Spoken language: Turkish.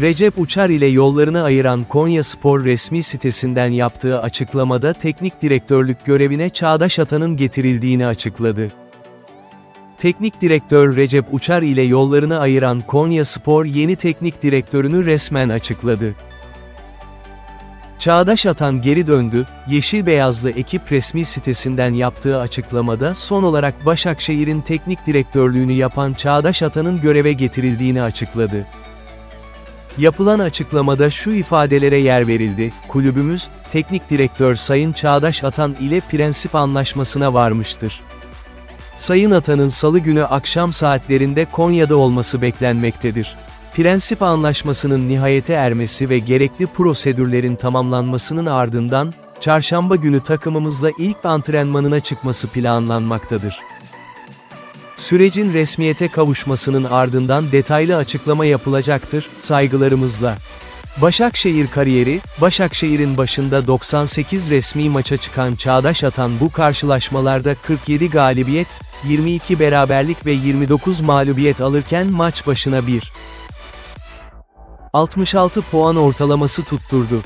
Recep Uçar ile yollarını ayıran Konya Spor resmi sitesinden yaptığı açıklamada teknik direktörlük görevine Çağdaş Atan'ın getirildiğini açıkladı. Teknik direktör Recep Uçar ile yollarını ayıran Konya Spor yeni teknik direktörünü resmen açıkladı. Çağdaş Atan geri döndü, Yeşil Beyazlı ekip resmi sitesinden yaptığı açıklamada son olarak Başakşehir'in teknik direktörlüğünü yapan Çağdaş Atan'ın göreve getirildiğini açıkladı. Yapılan açıklamada şu ifadelere yer verildi, kulübümüz, teknik direktör Sayın Çağdaş Atan ile prensip anlaşmasına varmıştır. Sayın Atan'ın salı günü akşam saatlerinde Konya'da olması beklenmektedir. Prensip anlaşmasının nihayete ermesi ve gerekli prosedürlerin tamamlanmasının ardından, çarşamba günü takımımızla ilk antrenmanına çıkması planlanmaktadır. Sürecin resmiyete kavuşmasının ardından detaylı açıklama yapılacaktır, saygılarımızla. Başakşehir kariyeri, Başakşehir'in başında 98 resmi maça çıkan Çağdaş Atan bu karşılaşmalarda 47 galibiyet, 22 beraberlik ve 29 mağlubiyet alırken maç başına 1. 66 puan ortalaması tutturdu.